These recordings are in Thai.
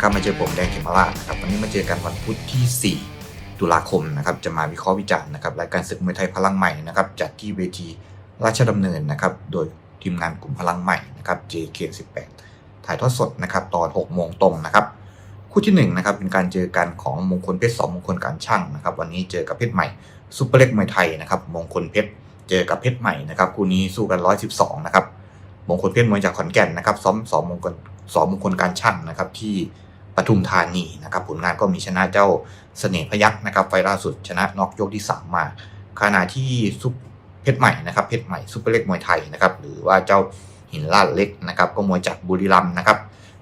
นะครับมาเจอผมแดงเขมราชนะครับวันนี้มาเจอกันวันพุธที่ 4 ตุลาคมนะครับจะมาวิเคราะห์วิจารณ์นะครับรายการศึกมวยไทยพลังใหม่นะครับจัดที่เวทีราชดำเนินนะครับโดยทีมงานกลุ่มพลังใหม่นะครับ JK18 ถ่ายทอดสดนะครับตอน 6 โมงตรงนะครับคู่ที่1นะครับเป็นการเจอกันของมงคลเพชรสองมงคลการช่างนะครับวันนี้เจอกับเพชรใหม่ซุปเปอร์เล็กมวยไทยนะครับมงคลเพชรเจอกับเพชรใหม่นะครับคู่นี้สู้กัน 112 นะครับมงคลเพชรมวยจากขอนแก่นนะครับซ้อมสองมงคลสองมงคลการช่างนะครับที่ ทุมธานีนะครับผลงานก็มีชนะเจ้าเสน่ห์พยักษ์นะครับไฟล่าสุดชนะน็อกยกที่ 3 มาขณะที่ซุปเพชรใหม่นะครับเพชรใหม่ซุปเปอร์เล็กมวยไทยนะครับหรือว่าเจ้าหินลาดเล็กนะครับก็มวยจากบุรีรัมย์นะครับ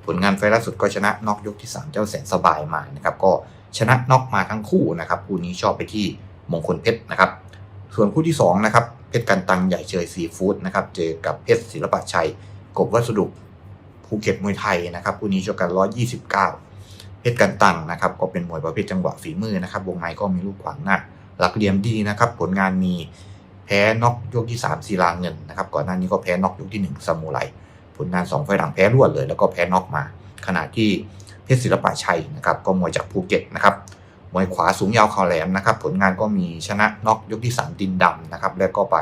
ผลงานไฟล์ล่าสุดก็ชนะน็อกยกที่ 3 เจ้าแสนสบายมานะครับก็ชนะน็อกมาทั้งคู่นะครับคู่นี้ชอบไปที่มงคลเพชรนะครับส่วนคู่ที่2นะครับเพชรกันตังใหญ่เชยซีฟู้ดนะครับเจอกับเพชรศิลปะชัยกบวัสดุภูเก็ตมวยไทยนะครับคู่นี้ชกกัน129 เพชรกันตังนะครับก็เป็นมวยประเภทจังหวะฝีมือนะครับวงในก็มีลูกขวางหน้าหลักเหลี่ยมดีนะครับผลงานมีแพ้น็อกยกที่3ศิลาเงินนะครับก่อนหน้านี้ก็แพ้น็อกยกที่ 1ซามูไรผลงาน2ไฟล์หลังแพ้รวดเลย แล้วก็แพ้น็อกมา ขณะที่เพชรศิลปะชัยนะครับก็มวยจากภูเก็ตนะครับมวยขวาสูงยาวเข่าแหลมนะครับผลงานก็มีชนะน็อกยกที่ 3 ดินดำนะครับแล้วก็ไป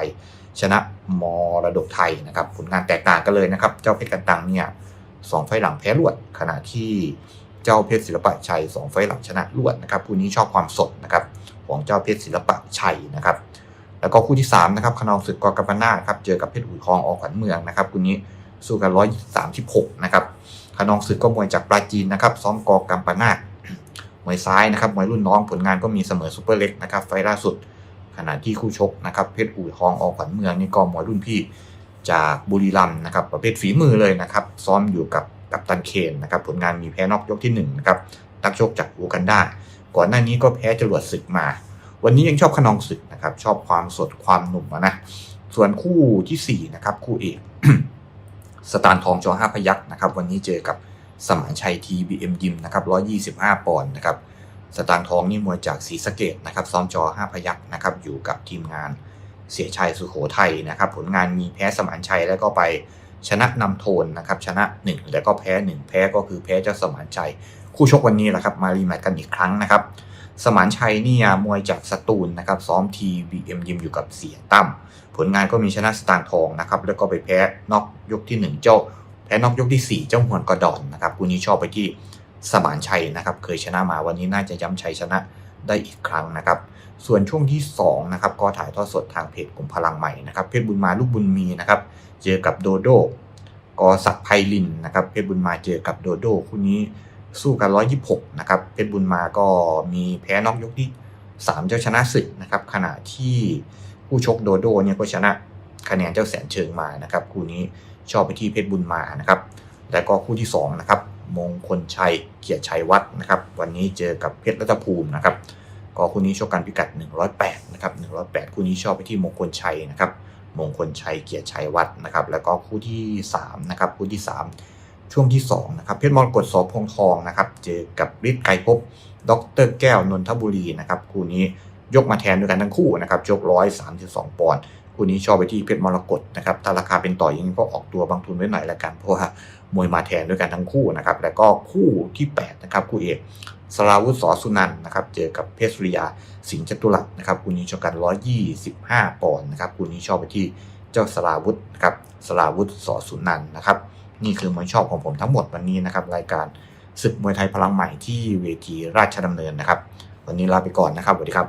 ชนะมรดกไทยนะครับผลงานแตกต่างกันเลยนะครับเจ้าเพชรกันตังเนี่ยสองไฟล์หลังแพ้รวด ขณะที่ เจ้าเพชรศิลปะชัยสองไฟหลังชนะรวดนะครับคู่นี้ชอบความสดนะครับของเจ้าเพชรศิลปะชัยนะครับแล้วก็คู่ที่3นะครับขนองศึกกอกำปนาครับเจอกับเพชรอุ่ยทองออกขวัญเมืองนะครับคู่นี้สู้กัน 136 นะครับขนองศึกก็มวยจากปราจีนนะครับซ้อมกอกัมปนาตมวยซ้ายนะครับมวยรุ่นน้องผลงานก็มีเสมอซูเปอร์เล็กนะครับไฟล์ล่าสุดขณะที่คู่ชกนะครับเพชรอู่ทองออกขวัญเมืองนี่ก็มวยรุ่นพี่จากบุรีรัมย์นะครับประเภทฝีมือเลยนะครับซ้อมอยู่กับ กับตันเคนนะครับผลงานมีแพ้นอกยกที่1นะครับนักชกจากอูกันดาก่อนหน้านี้ก็แพ้จรวดศึกมา วันนี้ยังชอบขนองศึกนะครับชอบความสดความหนุ่มะนะส่วนคู่ทีสี่4นะครับคู่เอกสตาร์ทองจอห้าพยักษ์นะครับวันนี้เจอกับสมานชัยทีบีเอ็มยิมนะครับ125ปอนด์นะครับสตางค์ทองนี่มวยจากศรีสะเกดนะครับซ้อมจอห้าพยักษ์นะครับอยู่กับทีมงานเสียชัยสุโขทัยนะครับผลงานมีแพ้สมานชัยแล้วก็ไป ชนะนำโทนนะครับชนะ 1 แล้วก็แพ้ 1 แพ้ก็คือแพ้เจ้าสมานชัย คู่ชกวันนี้แหละครับมารีแมตช์กันอีกครั้งนะครับ สมานชัยนี่มวยจากสตูลนะครับซ้อมทีบีเอ็มยิมอยู่กับเสียตั้มผลงานก็มีชนะสตางทองนะครับแล้วก็ไปแพ้นอกยกที่ 1 เจ้าแพ้นอกยกที่ 4 เจ้าหวนกระดอนนะครับคู่นี้ชอบไปที่สมานชัยนะครับเคยชนะมาวันนี้น่าจะย้ำชัยชนะ ได้อีกครั้งนะครับ ส่วนช่วงที่2นะครับก็ถ่ายทอดสดทางเพจกลุ่มพลังใหม่นะครับเพชรบุญมาลูกบุญมีนะครับ เจอกับโดโดกอศักไพลินนะครับเพชรบุญมาเจอกับโดโดคู่นี้สู้กัน 126 นะครับเพชรบุญมาก็มีแพ้นอกยกที่ 3 เจ้าชนะศึกนะครับ ขณะที่ผู้ชกโดโดเนี่ยก็ชนะคะแนนเจ้าแสนเชิงมานะครับ คู่นี้ชอบไปที่เพชรบุญมานะครับ แล้วก็คู่ที่2นะครับ มงคลชัย เกียรติชัยวัฒน์นะครับ วันนี้เจอกับเพชรรัตภูมินะครับก็คู่นี้ชกกันพิกัด 108นะครับ108 คู่นี้ชอบไปที่มงคลชัยนะครับ มงคลชัยเกียรติชัยวัฒน์นะครับ แล้วก็คู่ที่3นะครับ คู่ที่ 3 ช่วงที่2นะครับ เพชรมรกตสพงทองนะครับ เจอกับฤทธิ์ไกรภพดรแก้วนนทบุรีนะครับ คู่นี้ยกมาแทนด้วยกันทั้งคู่นะครับยก132 ปอนด์คู่นี้ชอบไปที่เพชรมรกตนะครับ ถ้าราคาเป็นต่อยังไงก็ออกตัวบางทุนไว้หน่อยละกัน เพราะว่า มวยมาแทนด้วยกันทั้งคู่นะครับ แล้วก็คู่ที่8นะครับคู่เอกสราวุธสอสุนันนะครับ เจอกับเพชรุริยาสิงห์จตุรัสนะครับคู่นี้ชกกัน 125 ปอนด์นะครับคู่นี้ชอบไปที่เจ้าสราวุธนะครับสราวุธสอสุนันนะครับ นี่คือมวยชอบของผมทั้งหมดวันนี้นะครับ รายการศึกมวยไทยพลังใหม่ที่เวทีราชดำเนินนะครับ วันนี้ลาไปก่อนนะครับสวัสดีครับ